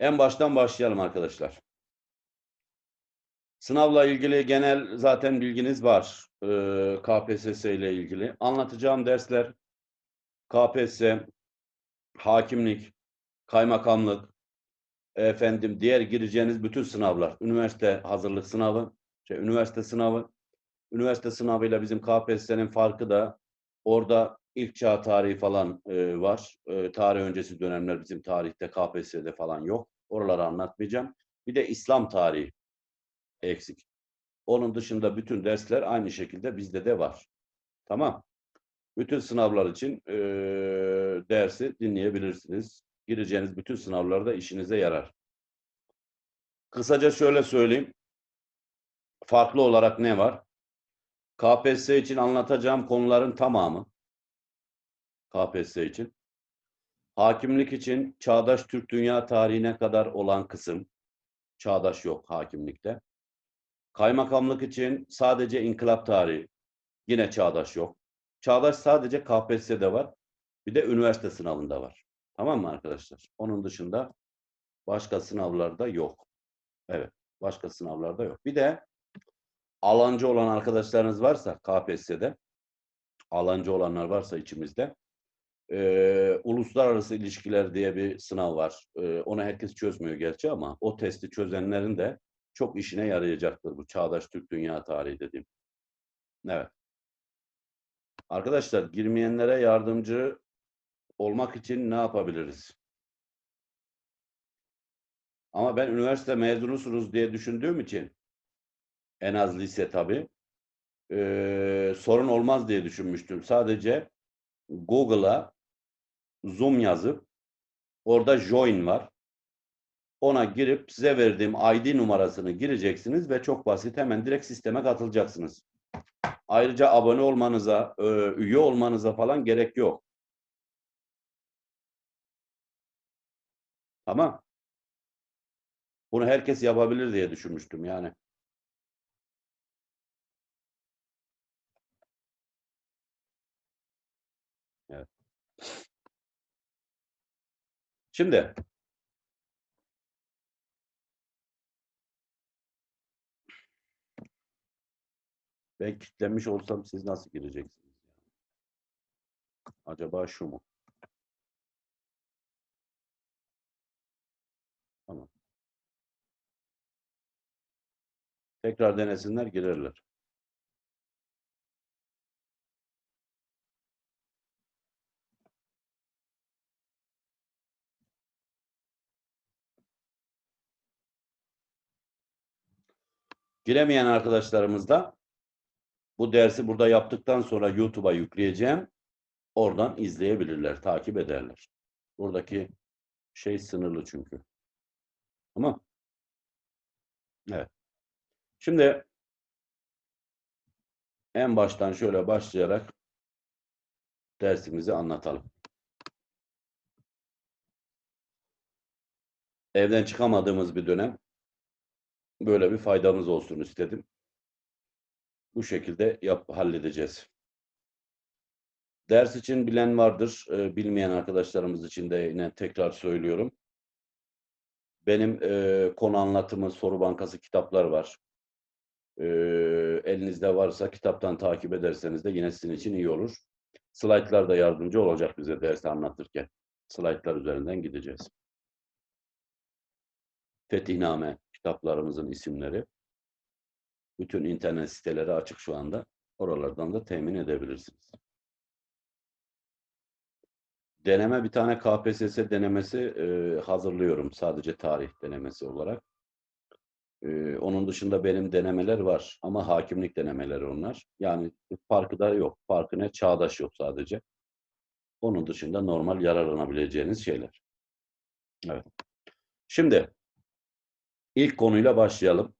En baştan başlayalım arkadaşlar. Sınavla ilgili genel zaten bilginiz var. Ee, KPSS ile ilgili. Anlatacağım dersler KPSS, hakimlik, kaymakamlık, efendim diğer gireceğiniz bütün sınavlar, üniversite hazırlık sınavı, şey, üniversite sınavı, üniversite sınavıyla bizim KPSS'nin farkı da orada ilk çağ tarihi falan e, var. E, tarih öncesi dönemler bizim tarihte KPSS'de falan yok. Oraları anlatmayacağım. Bir de İslam tarihi eksik. Onun dışında bütün dersler aynı şekilde bizde de var. Tamam. Bütün sınavlar için e, dersi dinleyebilirsiniz. Gireceğiniz bütün sınavlarda işinize yarar. Kısaca şöyle söyleyeyim. Farklı olarak ne var? KPSS için anlatacağım konuların tamamı. KPSS için. Hakimlik için çağdaş Türk dünya tarihine kadar olan kısım. Çağdaş yok hakimlikte. Kaymakamlık için sadece inkılap tarihi. Yine çağdaş yok. Çağdaş sadece KPSS'de var. Bir de üniversite sınavında var. Tamam mı arkadaşlar? Onun dışında başka sınavlarda yok. Evet. Başka sınavlarda yok. Bir de alancı olan arkadaşlarınız varsa KPSS'de alancı olanlar varsa içimizde e, uluslararası ilişkiler diye bir sınav var. E, onu herkes çözmüyor gerçi ama o testi çözenlerin de çok işine yarayacaktır bu çağdaş Türk dünya tarihi dediğim. Evet. Arkadaşlar girmeyenlere yardımcı olmak için ne yapabiliriz? Ama ben üniversite mezunusunuz diye düşündüğüm için en az lise tabii e, sorun olmaz diye düşünmüştüm. Sadece Google'a Zoom yazıp orada join var. Ona girip size verdiğim ID numarasını gireceksiniz ve çok basit hemen direkt sisteme katılacaksınız. Ayrıca abone olmanıza, e, üye olmanıza falan gerek yok. Ama bunu herkes yapabilir diye düşünmüştüm yani. Evet. Şimdi ben kilitlenmiş olsam siz nasıl gireceksiniz? Acaba şu mu? Tamam. Tekrar denesinler girerler. Giremeyen arkadaşlarımız da bu dersi burada yaptıktan sonra YouTube'a yükleyeceğim. Oradan izleyebilirler, takip ederler. Buradaki şey sınırlı çünkü. Tamam. Evet. Şimdi en baştan şöyle başlayarak dersimizi anlatalım. Evden çıkamadığımız bir dönem böyle bir faydamız olsun istedim. Bu şekilde yap, halledeceğiz. Ders için bilen vardır. E, bilmeyen arkadaşlarımız için de yine tekrar söylüyorum. Benim e, konu anlatımı, soru bankası kitaplar var. E, elinizde varsa kitaptan takip ederseniz de yine sizin için iyi olur. Slaytlar da yardımcı olacak bize dersi anlatırken. Slaytlar üzerinden gideceğiz. Fetihname kitaplarımızın isimleri. Bütün internet siteleri açık şu anda. Oralardan da temin edebilirsiniz. Deneme bir tane KPSS denemesi e, hazırlıyorum. Sadece tarih denemesi olarak. E, onun dışında benim denemeler var. Ama hakimlik denemeleri onlar. Yani farkı da yok. Farkı ne? Çağdaş yok sadece. Onun dışında normal yararlanabileceğiniz şeyler. Evet. Şimdi ilk konuyla başlayalım.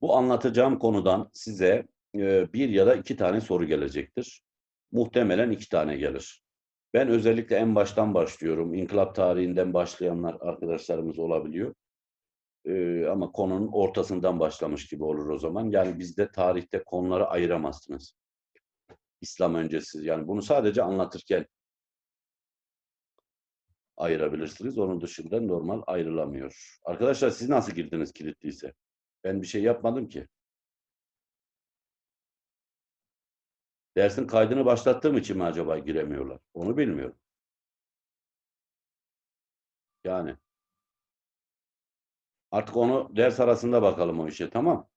Bu anlatacağım konudan size e, bir ya da iki tane soru gelecektir. Muhtemelen iki tane gelir. Ben özellikle en baştan başlıyorum. İnkılap tarihinden başlayanlar arkadaşlarımız olabiliyor. E, ama konunun ortasından başlamış gibi olur o zaman. Yani bizde tarihte konuları ayıramazsınız. İslam öncesi. Yani bunu sadece anlatırken ayırabilirsiniz. Onun dışında normal ayrılamıyor. Arkadaşlar siz nasıl girdiniz kilitliyse? Ben bir şey yapmadım ki. Dersin kaydını başlattığım için mi acaba giremiyorlar? Onu bilmiyorum. Yani. Artık onu ders arasında bakalım o işe tamam.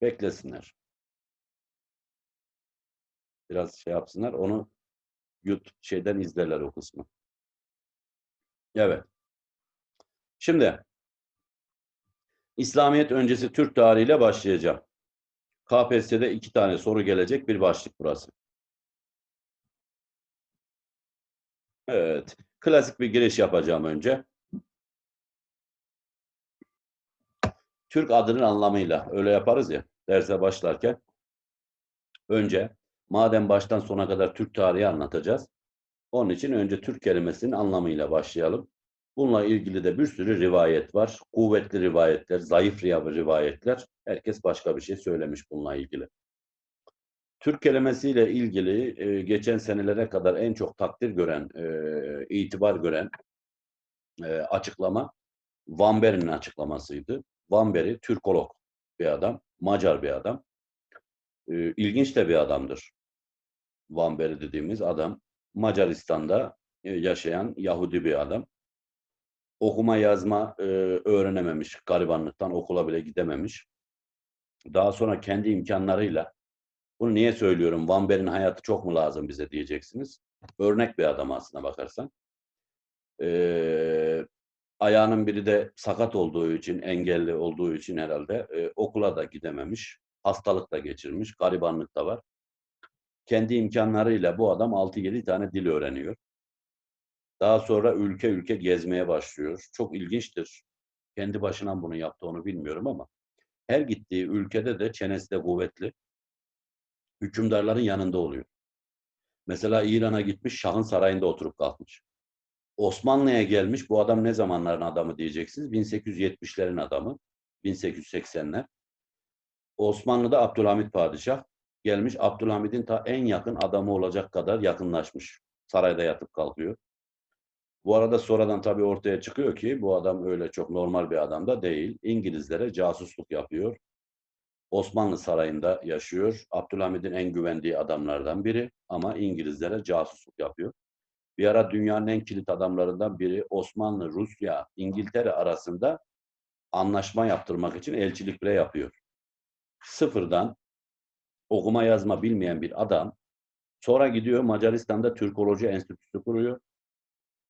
Beklesinler. Biraz şey yapsınlar. Onu YouTube şeyden izlerler o kısmı. Evet. Şimdi İslamiyet öncesi Türk tarihiyle başlayacağım. KPSS'de iki tane soru gelecek bir başlık burası. Evet. Klasik bir giriş yapacağım önce. Türk adının anlamıyla öyle yaparız ya derse başlarken önce madem baştan sona kadar Türk tarihi anlatacağız. Onun için önce Türk kelimesinin anlamıyla başlayalım. Bununla ilgili de bir sürü rivayet var. Kuvvetli rivayetler, zayıf rivayetler. Herkes başka bir şey söylemiş bununla ilgili. Türk kelimesiyle ilgili e, geçen senelere kadar en çok takdir gören, e, itibar gören e, açıklama Van Beren'in açıklamasıydı. Van Beri Türkolog bir adam, Macar bir adam. E, ilginç de bir adamdır. Van Beri dediğimiz adam Macaristan'da e, yaşayan Yahudi bir adam. Okuma yazma e, öğrenememiş, garibanlıktan okula bile gidememiş. Daha sonra kendi imkanlarıyla bunu niye söylüyorum? Van Ber'in hayatı çok mu lazım bize diyeceksiniz. Örnek bir adam aslına bakarsan. Ee, ayağının biri de sakat olduğu için, engelli olduğu için herhalde e, okula da gidememiş. Hastalık da geçirmiş, garibanlık da var. Kendi imkanlarıyla bu adam 6-7 tane dil öğreniyor. Daha sonra ülke ülke gezmeye başlıyor. Çok ilginçtir. Kendi başına bunu yaptı onu bilmiyorum ama her gittiği ülkede de çenesi de kuvvetli hükümdarların yanında oluyor. Mesela İran'a gitmiş, Şah'ın sarayında oturup kalkmış. Osmanlı'ya gelmiş, bu adam ne zamanların adamı diyeceksiniz? 1870'lerin adamı, 1880'ler. Osmanlı'da Abdülhamit Padişah gelmiş, Abdülhamid'in ta en yakın adamı olacak kadar yakınlaşmış. Sarayda yatıp kalkıyor. Bu arada sonradan tabii ortaya çıkıyor ki bu adam öyle çok normal bir adam da değil. İngilizlere casusluk yapıyor. Osmanlı Sarayı'nda yaşıyor. Abdülhamid'in en güvendiği adamlardan biri ama İngilizlere casusluk yapıyor. Bir ara dünyanın en kilit adamlarından biri Osmanlı, Rusya, İngiltere arasında anlaşma yaptırmak için elçilik bile yapıyor. Sıfırdan okuma yazma bilmeyen bir adam sonra gidiyor Macaristan'da Türkoloji Enstitüsü kuruyor.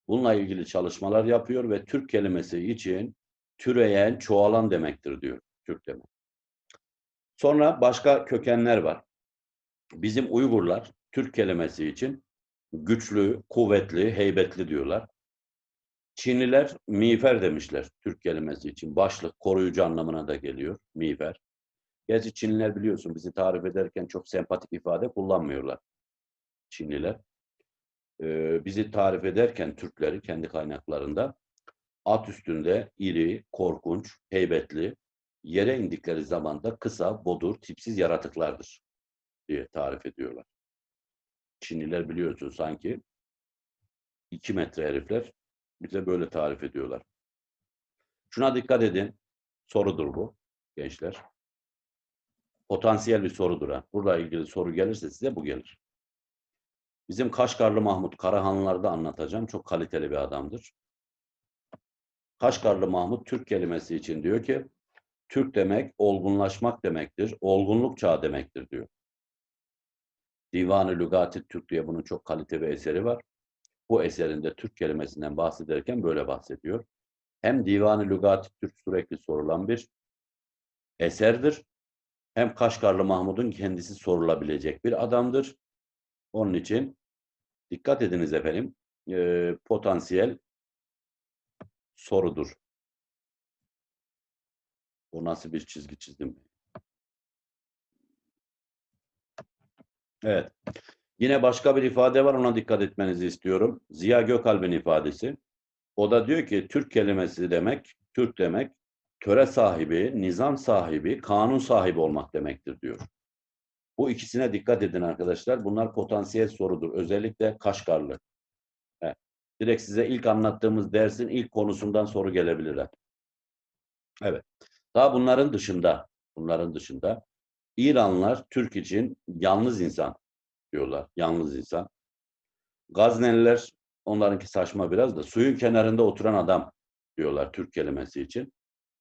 Bununla ilgili çalışmalar yapıyor ve Türk kelimesi için türeyen, çoğalan demektir diyor Türk demek. Sonra başka kökenler var. Bizim Uygurlar Türk kelimesi için güçlü, kuvvetli, heybetli diyorlar. Çinliler miğfer demişler Türk kelimesi için. Başlık, koruyucu anlamına da geliyor miğfer. Gerçi Çinliler biliyorsun bizi tarif ederken çok sempatik ifade kullanmıyorlar. Çinliler. Ee, bizi tarif ederken Türkleri kendi kaynaklarında at üstünde iri, korkunç, heybetli, yere indikleri zaman da kısa, bodur, tipsiz yaratıklardır diye tarif ediyorlar. Çinliler biliyorsun sanki iki metre herifler bize böyle tarif ediyorlar. Şuna dikkat edin. Sorudur bu gençler. Potansiyel bir sorudur. Ha. Burada ilgili soru gelirse size bu gelir. Bizim Kaşgarlı Mahmut Karahanlılar'da anlatacağım. Çok kaliteli bir adamdır. Kaşgarlı Mahmut Türk kelimesi için diyor ki Türk demek olgunlaşmak demektir. Olgunluk çağı demektir diyor. Divan-ı Lügati Türk diye bunun çok kaliteli bir eseri var. Bu eserinde Türk kelimesinden bahsederken böyle bahsediyor. Hem Divan-ı Lügati Türk sürekli sorulan bir eserdir. Hem Kaşgarlı Mahmud'un kendisi sorulabilecek bir adamdır. Onun için dikkat ediniz efendim. E, potansiyel sorudur. O nasıl bir çizgi çizdim? Evet. Yine başka bir ifade var ona dikkat etmenizi istiyorum. Ziya Gökalp'in ifadesi. O da diyor ki Türk kelimesi demek, Türk demek töre sahibi, nizam sahibi, kanun sahibi olmak demektir diyor. Bu ikisine dikkat edin arkadaşlar. Bunlar potansiyel sorudur. Özellikle Kaşgarlı. Evet. Direkt size ilk anlattığımız dersin ilk konusundan soru gelebilir. Evet. Daha bunların dışında, bunların dışında İranlılar Türk için yalnız insan diyorlar. Yalnız insan. Gazneliler onlarınki saçma biraz da suyun kenarında oturan adam diyorlar Türk kelimesi için.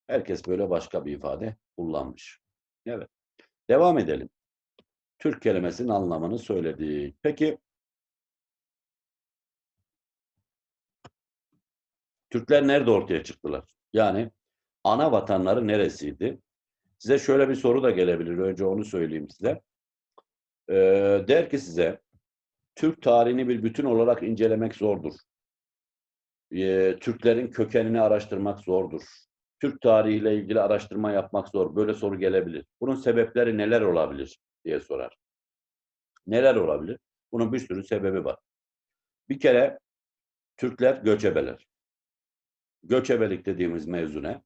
Herkes böyle başka bir ifade kullanmış. Evet. Devam edelim. Türk kelimesinin anlamını söyledik. Peki Türkler nerede ortaya çıktılar? Yani ana vatanları neresiydi? Size şöyle bir soru da gelebilir. Önce onu söyleyeyim size. Ee, der ki size Türk tarihini bir bütün olarak incelemek zordur. Ee, Türklerin kökenini araştırmak zordur. Türk tarihiyle ilgili araştırma yapmak zor. Böyle soru gelebilir. Bunun sebepleri neler olabilir diye sorar. Neler olabilir? Bunun bir sürü sebebi var. Bir kere Türkler göçebeler. Göçebelik dediğimiz mevzu ne?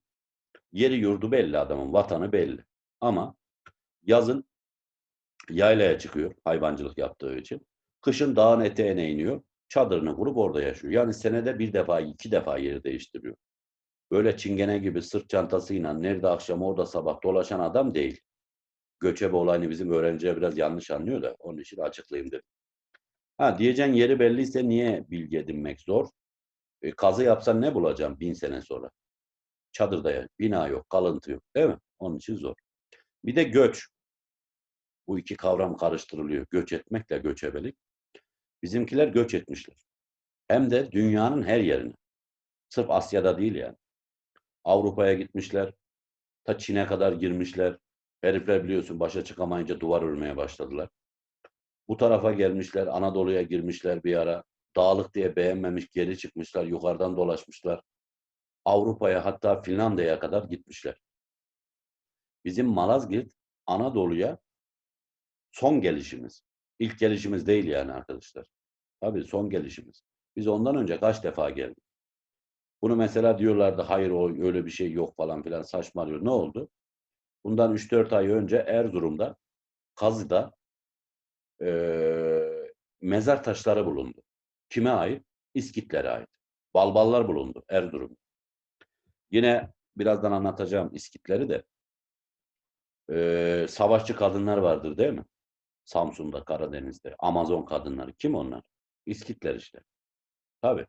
Yeri yurdu belli adamın, vatanı belli. Ama yazın yaylaya çıkıyor hayvancılık yaptığı için. Kışın dağın eteğine iniyor. Çadırını kurup orada yaşıyor. Yani senede bir defa, iki defa yeri değiştiriyor. Böyle çingene gibi sırt çantasıyla nerede akşam orada sabah dolaşan adam değil. Göçebe olayını bizim öğrenciler biraz yanlış anlıyor da onun için açıklayayım dedim. Ha diyeceğin yeri belliyse niye bilgi edinmek zor? E, kazı yapsan ne bulacağım bin sene sonra? Çadırda ya, bina yok, kalıntı yok değil mi? Onun için zor. Bir de göç. Bu iki kavram karıştırılıyor. Göç etmekle göçebelik. Bizimkiler göç etmişler. Hem de dünyanın her yerine. Sırf Asya'da değil yani. Avrupa'ya gitmişler. Ta Çin'e kadar girmişler. Herifler biliyorsun başa çıkamayınca duvar örmeye başladılar. Bu tarafa gelmişler. Anadolu'ya girmişler bir ara. Dağlık diye beğenmemiş geri çıkmışlar. Yukarıdan dolaşmışlar. Avrupa'ya hatta Finlandiya'ya kadar gitmişler. Bizim Malazgirt Anadolu'ya son gelişimiz. İlk gelişimiz değil yani arkadaşlar. Tabii son gelişimiz. Biz ondan önce kaç defa geldik? Bunu mesela diyorlardı hayır o öyle bir şey yok falan filan saçmalıyor. Ne oldu? Bundan 3-4 ay önce Erzurum'da Kazı'da eee, mezar taşları bulundu. Kime ait? İskitlere ait. Balballar bulundu Erzurum'da. Yine birazdan anlatacağım İskitleri de. Eee, savaşçı kadınlar vardır değil mi? Samsun'da, Karadeniz'de. Amazon kadınları. Kim onlar? İskitler işte. Tabii.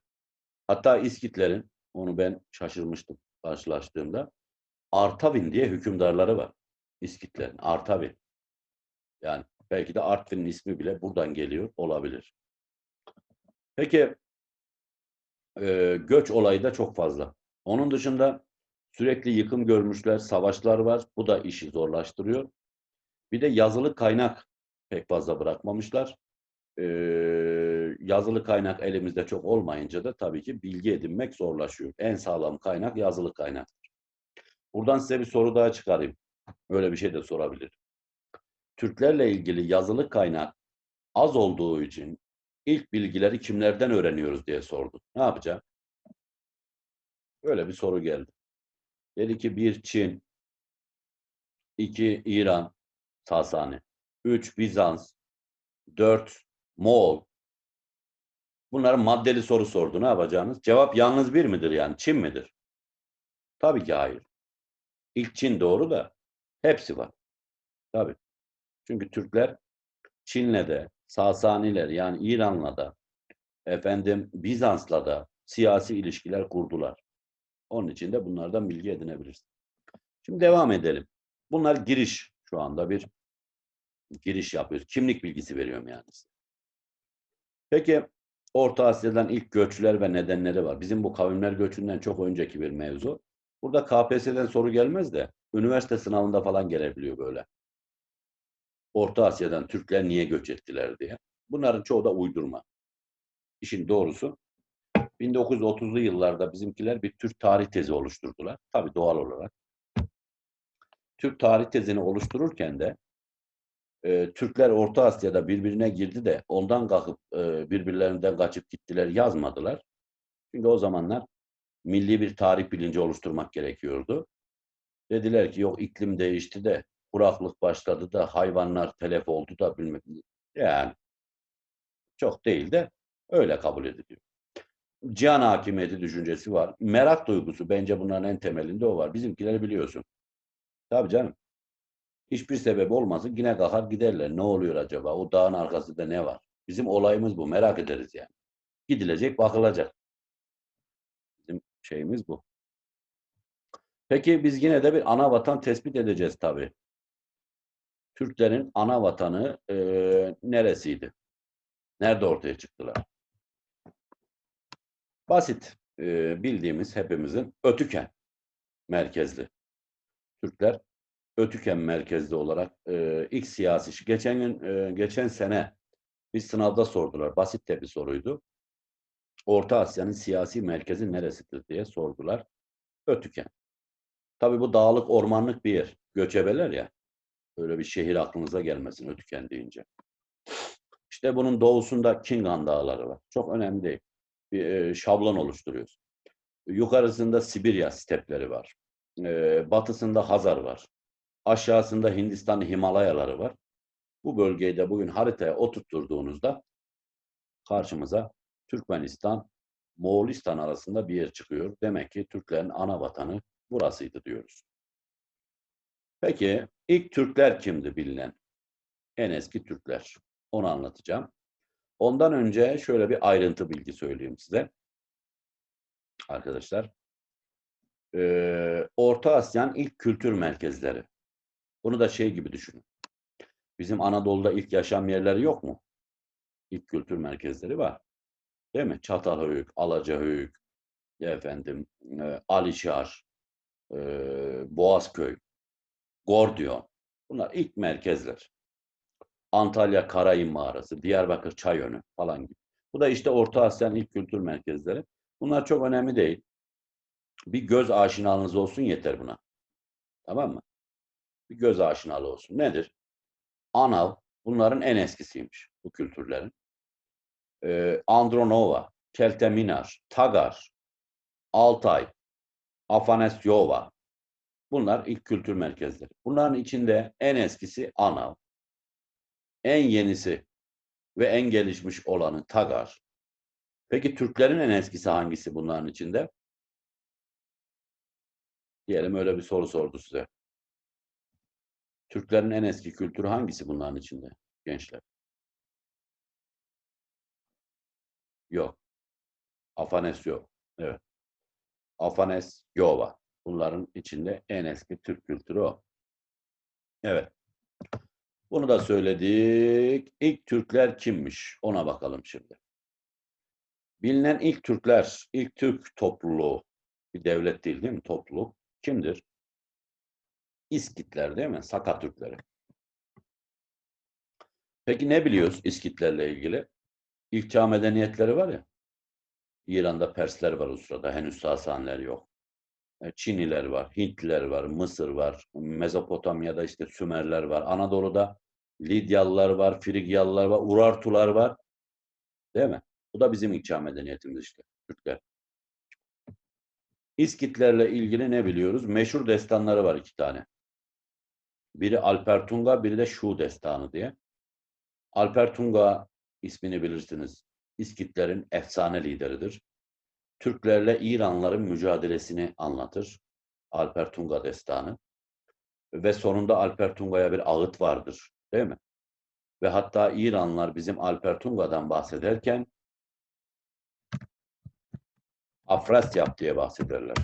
Hatta İskitlerin, onu ben şaşırmıştım karşılaştığımda. Artavin diye hükümdarları var. İskitlerin. Artavin. Yani belki de Artvin'in ismi bile buradan geliyor olabilir. Peki e, göç olayı da çok fazla. Onun dışında sürekli yıkım görmüşler, savaşlar var. Bu da işi zorlaştırıyor. Bir de yazılı kaynak pek fazla bırakmamışlar. Ee, yazılı kaynak elimizde çok olmayınca da tabii ki bilgi edinmek zorlaşıyor. En sağlam kaynak yazılı kaynaktır. Buradan size bir soru daha çıkarayım. Öyle bir şey de sorabilir. Türklerle ilgili yazılı kaynak az olduğu için ilk bilgileri kimlerden öğreniyoruz diye sordu. Ne yapacağım? Böyle bir soru geldi. Dedi ki bir Çin, iki İran, Sasani, üç Bizans, dört Moğol. Bunların maddeli soru sordu. Ne yapacağınız? Cevap yalnız bir midir yani? Çin midir? Tabii ki hayır. İlk Çin doğru da hepsi var. Tabii. Çünkü Türkler Çin'le de, Sasaniler yani İran'la da, efendim Bizans'la da siyasi ilişkiler kurdular. Onun için de bunlardan bilgi edinebilirsin. Şimdi devam edelim. Bunlar giriş şu anda bir giriş yapıyoruz. Kimlik bilgisi veriyorum yani size. Peki Orta Asya'dan ilk göçler ve nedenleri var. Bizim bu kavimler göçünden çok önceki bir mevzu. Burada KPSS'den soru gelmez de üniversite sınavında falan gelebiliyor böyle. Orta Asya'dan Türkler niye göç ettiler diye. Bunların çoğu da uydurma. İşin doğrusu 1930'lu yıllarda bizimkiler bir Türk tarih tezi oluşturdular. Tabii doğal olarak. Türk tarih tezini oluştururken de e, Türkler Orta Asya'da birbirine girdi de ondan kalkıp e, birbirlerinden kaçıp gittiler yazmadılar. Çünkü o zamanlar milli bir tarih bilinci oluşturmak gerekiyordu. Dediler ki yok iklim değişti de kuraklık başladı da hayvanlar telef oldu da bilmem. Yani çok değil de öyle kabul ediliyor. cihan hakimiyeti düşüncesi var. Merak duygusu bence bunların en temelinde o var. Bizimkileri biliyorsun. Tabii canım. Hiçbir sebep olmasın yine kalkar giderler. Ne oluyor acaba? O dağın arkasında ne var? Bizim olayımız bu. Merak ederiz yani. Gidilecek, bakılacak. Bizim şeyimiz bu. Peki biz yine de bir ana vatan tespit edeceğiz tabii. Türklerin ana vatanı e, neresiydi? Nerede ortaya çıktılar? Basit e, bildiğimiz hepimizin Ötüken merkezli. Türkler Ötüken merkezli olarak e, ilk siyasi geçen gün e, geçen sene bir sınavda sordular. Basit de bir soruydu. Orta Asya'nın siyasi merkezi neresidir diye sordular. Ötüken. Tabii bu dağlık ormanlık bir yer. Göçebeler ya. Böyle bir şehir aklınıza gelmesin Ötüken deyince. İşte bunun doğusunda Kingan Dağları var. Çok önemli değil. Bir e, şablon oluşturuyoruz. Yukarısında Sibirya stepleri var. E, batısında Hazar var. Aşağısında Hindistan Himalayaları var. Bu bölgeyi de bugün haritaya oturtturduğunuzda karşımıza Türkmenistan, Moğolistan arasında bir yer çıkıyor. Demek ki Türklerin ana vatanı burasıydı diyoruz. Peki ilk Türkler kimdi bilinen? En eski Türkler. Onu anlatacağım. Ondan önce şöyle bir ayrıntı bilgi söyleyeyim size. Arkadaşlar. Orta Asya'nın ilk kültür merkezleri. Bunu da şey gibi düşünün. Bizim Anadolu'da ilk yaşam yerleri yok mu? İlk kültür merkezleri var. Değil mi? Çatalhöyük, Alacahöyük, efendim, e, Alişar, e, Boğazköy, Gordiyon. Bunlar ilk merkezler. Antalya Karayın Mağarası, Diyarbakır Çayönü falan gibi. Bu da işte Orta Asya'nın ilk kültür merkezleri. Bunlar çok önemli değil. Bir göz aşinalığınız olsun yeter buna. Tamam mı? Bir göz aşinalığı olsun. Nedir? Anav bunların en eskisiymiş bu kültürlerin. Ee, Andronova, Kelteminar, Tagar, Altay, Afanesyova. Bunlar ilk kültür merkezleri. Bunların içinde en eskisi Anav. En yenisi ve en gelişmiş olanı Tagar. Peki Türklerin en eskisi hangisi bunların içinde? Diyelim öyle bir soru sordu size. Türklerin en eski kültürü hangisi bunların içinde gençler? Yok. Afanes yok. Evet. Afanes Yova. Bunların içinde en eski Türk kültürü o. Evet. Bunu da söyledik. İlk Türkler kimmiş? Ona bakalım şimdi. Bilinen ilk Türkler, ilk Türk topluluğu, bir devlet değil değil mi topluluk? Kimdir? İskitler değil mi? Saka Türkleri. Peki ne biliyoruz İskitlerle ilgili? İlk çağ medeniyetleri var ya. İran'da Persler var o sırada. Henüz Sasaniler yok. E, Çiniler var, Hintliler var, Mısır var, Mezopotamya'da işte Sümerler var, Anadolu'da Lidyalılar var, Frigyalılar var, Urartular var. Değil mi? Bu da bizim ilk çağ medeniyetimiz işte, Türkler. İskitlerle ilgili ne biliyoruz? Meşhur destanları var iki tane. Biri Alper Tunga, biri de Şu destanı diye. Alper Tunga ismini bilirsiniz. İskitlerin efsane lideridir. Türklerle İranlıların mücadelesini anlatır. Alper Tunga destanı. Ve sonunda Alper Tunga'ya bir ağıt vardır. Değil mi? Ve hatta İranlılar bizim Alper Tunga'dan bahsederken Afrasyap diye bahsederler.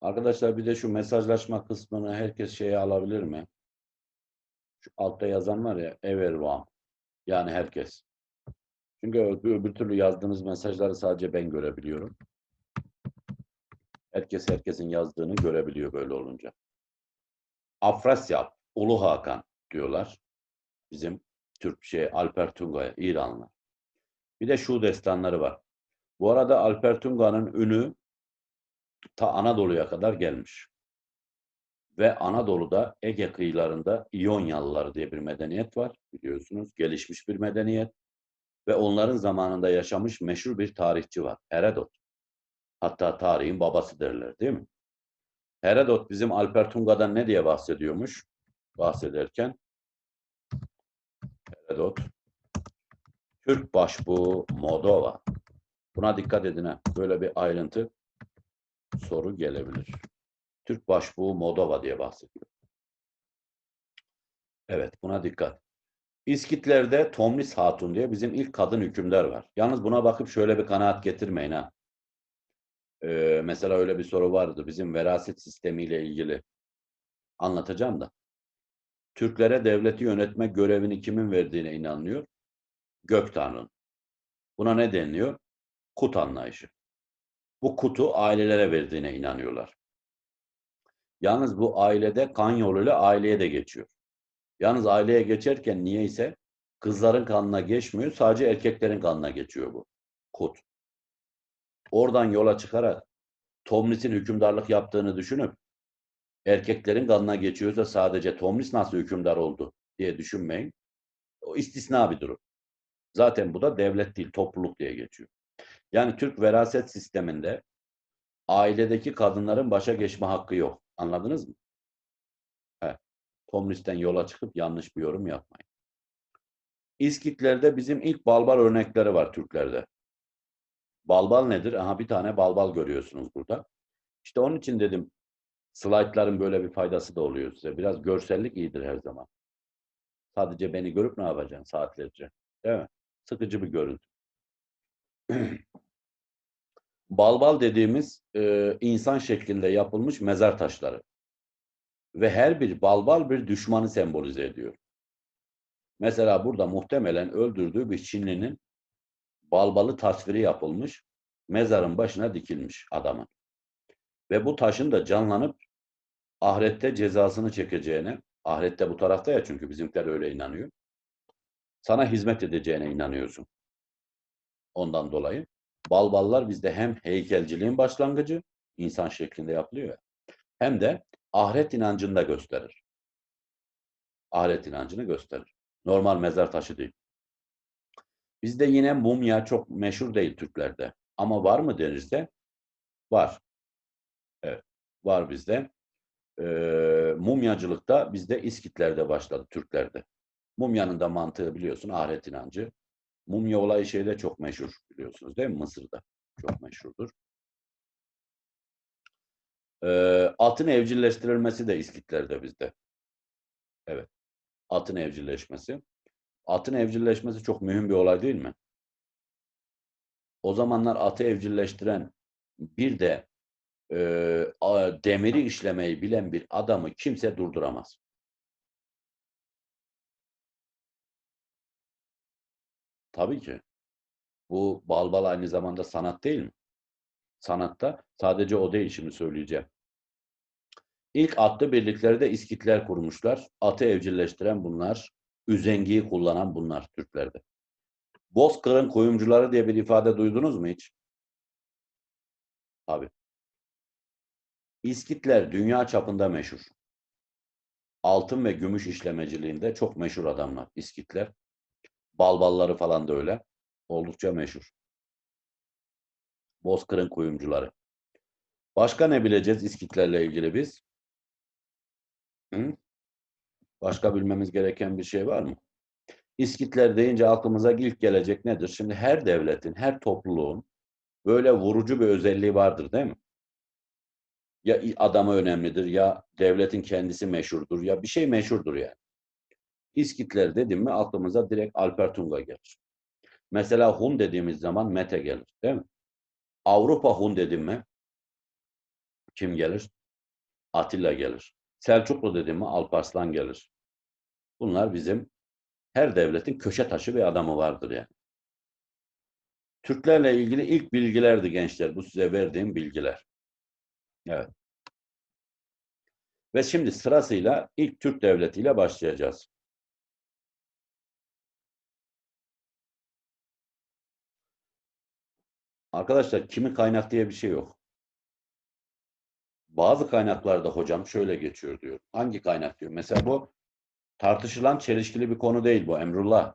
Arkadaşlar bir de şu mesajlaşma kısmını herkes şeye alabilir mi? Şu altta yazan var ya everyone. Yani herkes. Çünkü öbür, türlü yazdığınız mesajları sadece ben görebiliyorum. Herkes herkesin yazdığını görebiliyor böyle olunca. Afrasyap, Ulu Hakan diyorlar. Bizim Türk şey Alper Tunga'ya, İranlı. Bir de şu destanları var. Bu arada Alper Tunga'nın ünü ta Anadolu'ya kadar gelmiş. Ve Anadolu'da Ege kıyılarında İyonyalılar diye bir medeniyet var biliyorsunuz. Gelişmiş bir medeniyet. Ve onların zamanında yaşamış meşhur bir tarihçi var. Herodot. Hatta tarihin babası derler değil mi? Herodot bizim Alper Tunga'dan ne diye bahsediyormuş? Bahsederken Herodot. Türk başbuğu Moldova. Buna dikkat edin ha. Böyle bir ayrıntı soru gelebilir. Türk başbuğu Moldova diye bahsediyor. Evet buna dikkat. İskitlerde Tomris Hatun diye bizim ilk kadın hükümdar var. Yalnız buna bakıp şöyle bir kanaat getirmeyin ha. Ee, mesela öyle bir soru vardı bizim veraset sistemiyle ilgili. Anlatacağım da. Türklere devleti yönetme görevini kimin verdiğine inanılıyor? Gök Tanrı'nın. Buna ne deniliyor? Kut anlayışı. Bu kutu ailelere verdiğine inanıyorlar. Yalnız bu ailede kan yoluyla aileye de geçiyor. Yalnız aileye geçerken niye ise kızların kanına geçmiyor, sadece erkeklerin kanına geçiyor bu kut. Oradan yola çıkarak Tomris'in hükümdarlık yaptığını düşünüp erkeklerin kanına geçiyorsa sadece Tomris nasıl hükümdar oldu diye düşünmeyin. O istisna bir durum. Zaten bu da devlet değil, topluluk diye geçiyor. Yani Türk veraset sisteminde ailedeki kadınların başa geçme hakkı yok. Anladınız mı? Evet. Tomris'ten yola çıkıp yanlış bir yorum yapmayın. İskitlerde bizim ilk balbal örnekleri var Türklerde. Balbal nedir? Aha bir tane balbal görüyorsunuz burada. İşte onun için dedim slaytların böyle bir faydası da oluyor size. Biraz görsellik iyidir her zaman. Sadece beni görüp ne yapacaksın saatlerce? Değil mi? Sıkıcı bir görüntü. Balbal dediğimiz e, insan şeklinde yapılmış mezar taşları. Ve her bir balbal bir düşmanı sembolize ediyor. Mesela burada muhtemelen öldürdüğü bir Çinlinin balbalı tasviri yapılmış, mezarın başına dikilmiş adamın. Ve bu taşın da canlanıp ahirette cezasını çekeceğine, ahirette bu tarafta ya çünkü bizimkiler öyle inanıyor. Sana hizmet edeceğine inanıyorsun. Ondan dolayı balballar bizde hem heykelciliğin başlangıcı, insan şeklinde yapılıyor ya, hem de ahiret inancını da gösterir. Ahiret inancını gösterir. Normal mezar taşı değil. Bizde yine mumya çok meşhur değil Türklerde. Ama var mı denirse var. Evet, var bizde. Ee, mumyacılıkta bizde İskitlerde başladı, Türklerde. Mumyanın da mantığı biliyorsun ahiret inancı. Mumya olayı şeyde çok meşhur biliyorsunuz değil mi? Mısır'da çok meşhurdur. Ee, atın evcilleştirilmesi de İskitlerde bizde. Evet. Atın evcilleşmesi. Atın evcilleşmesi çok mühim bir olay değil mi? O zamanlar atı evcilleştiren bir de e, demiri işlemeyi bilen bir adamı kimse durduramaz. Tabii ki. Bu balbal aynı zamanda sanat değil mi? Sanatta sadece o değil şimdi söyleyeceğim. İlk atlı birlikleri de kurmuşlar. Atı evcilleştiren bunlar. Üzengiyi kullanan bunlar Türklerde. Bozkır'ın kuyumcuları diye bir ifade duydunuz mu hiç? Abi. İskitler dünya çapında meşhur. Altın ve gümüş işlemeciliğinde çok meşhur adamlar İskitler. Balbalları falan da öyle. Oldukça meşhur. Bozkır'ın kuyumcuları. Başka ne bileceğiz İskitlerle ilgili biz? Hı? Başka bilmemiz gereken bir şey var mı? İskitler deyince aklımıza ilk gelecek nedir? Şimdi her devletin, her topluluğun böyle vurucu bir özelliği vardır değil mi? Ya adamı önemlidir, ya devletin kendisi meşhurdur, ya bir şey meşhurdur yani. İskitler dedim mi aklımıza direkt Alper Tunga gelir. Mesela Hun dediğimiz zaman Mete gelir değil mi? Avrupa Hun dedim mi kim gelir? Atilla gelir. Selçuklu dedim mi Alparslan gelir. Bunlar bizim her devletin köşe taşı bir adamı vardır yani. Türklerle ilgili ilk bilgilerdi gençler. Bu size verdiğim bilgiler. Evet. Ve şimdi sırasıyla ilk Türk devletiyle başlayacağız. Arkadaşlar kimi kaynak diye bir şey yok. Bazı kaynaklarda hocam şöyle geçiyor diyor. Hangi kaynak diyor? Mesela bu tartışılan çelişkili bir konu değil bu Emrullah.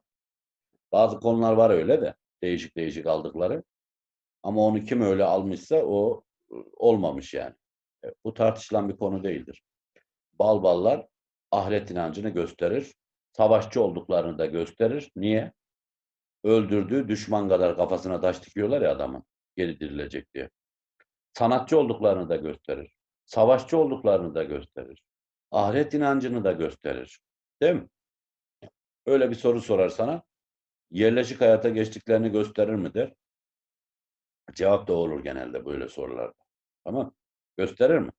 Bazı konular var öyle de değişik değişik aldıkları. Ama onu kim öyle almışsa o olmamış yani. Bu tartışılan bir konu değildir. Balballar ahiret inancını gösterir. Savaşçı olduklarını da gösterir. Niye? Öldürdüğü düşman kadar kafasına taş dikiyorlar ya adamın. Geri dirilecek diye. Sanatçı olduklarını da gösterir. Savaşçı olduklarını da gösterir. Ahiret inancını da gösterir. Değil mi? Öyle bir soru sorar sana. Yerleşik hayata geçtiklerini gösterir mi der. Cevap da olur genelde böyle sorularda. Tamam. Gösterir mi?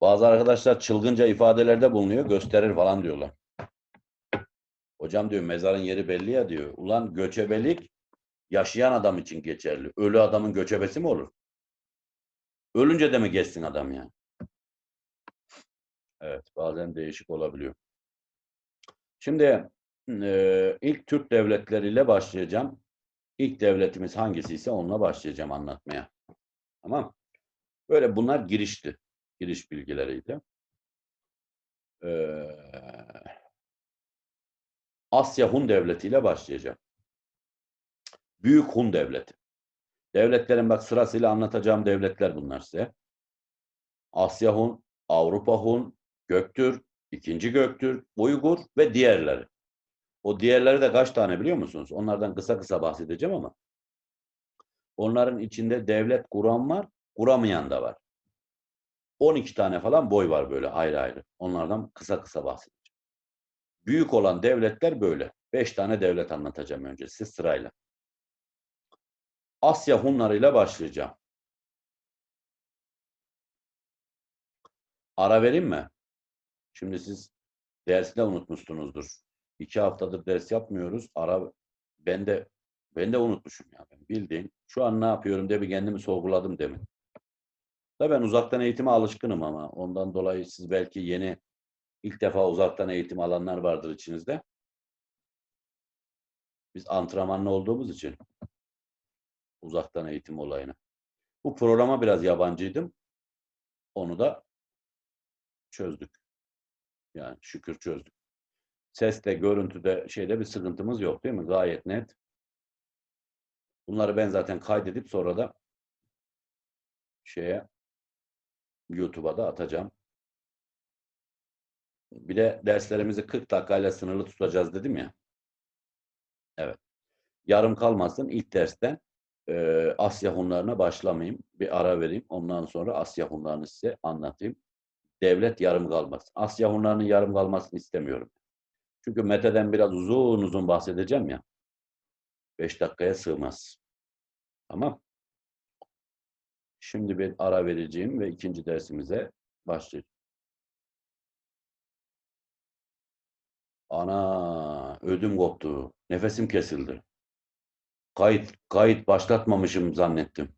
Bazı arkadaşlar çılgınca ifadelerde bulunuyor. Gösterir falan diyorlar. Hocam diyor mezarın yeri belli ya diyor. Ulan göçebelik yaşayan adam için geçerli. Ölü adamın göçebesi mi olur? Ölünce de mi geçsin adam ya? Evet, bazen değişik olabiliyor. Şimdi e, ilk Türk devletleriyle başlayacağım. İlk devletimiz hangisi ise onunla başlayacağım anlatmaya. Tamam. Böyle bunlar girişti. Giriş bilgileriydi. Ee, Asya Hun Devleti ile başlayacağım. Büyük Hun Devleti. Devletlerin bak sırasıyla anlatacağım devletler bunlar size. Asya Hun, Avrupa Hun, Göktürk, ikinci Göktürk, Uygur ve diğerleri. O diğerleri de kaç tane biliyor musunuz? Onlardan kısa kısa bahsedeceğim ama. Onların içinde devlet kuran var, kuramayan da var. 12 tane falan boy var böyle ayrı ayrı. Onlardan kısa kısa bahsedeceğim. Büyük olan devletler böyle. 5 tane devlet anlatacağım önce siz sırayla. Asya Hunlarıyla başlayacağım. Ara vereyim mi? Şimdi siz dersi de unutmuşsunuzdur. İki haftadır ders yapmıyoruz. Ara ben de ben de unutmuşum ya. Ben bildiğin şu an ne yapıyorum diye bir kendimi sorguladım demin. Da ben uzaktan eğitime alışkınım ama ondan dolayı siz belki yeni ilk defa uzaktan eğitim alanlar vardır içinizde. Biz antrenmanlı olduğumuz için uzaktan eğitim olayına. Bu programa biraz yabancıydım. Onu da çözdük. Yani şükür çözdük. Seste, görüntüde, şeyde bir sıkıntımız yok değil mi? Gayet net. Bunları ben zaten kaydedip sonra da şeye YouTube'a da atacağım. Bir de derslerimizi 40 dakikayla sınırlı tutacağız dedim ya. Evet. Yarım kalmasın ilk dersten e, Asya Hunlarına başlamayayım. Bir ara vereyim. Ondan sonra Asya Hunlarını size anlatayım. Devlet yarım kalmasın. Asya Hunlarının yarım kalmasını istemiyorum. Çünkü Mete'den biraz uzun uzun bahsedeceğim ya. 5 dakikaya sığmaz. Tamam. Şimdi bir ara vereceğim ve ikinci dersimize başlayacağım. Ana ödüm koptu. Nefesim kesildi. Kayıt kayıt başlatmamışım zannettim.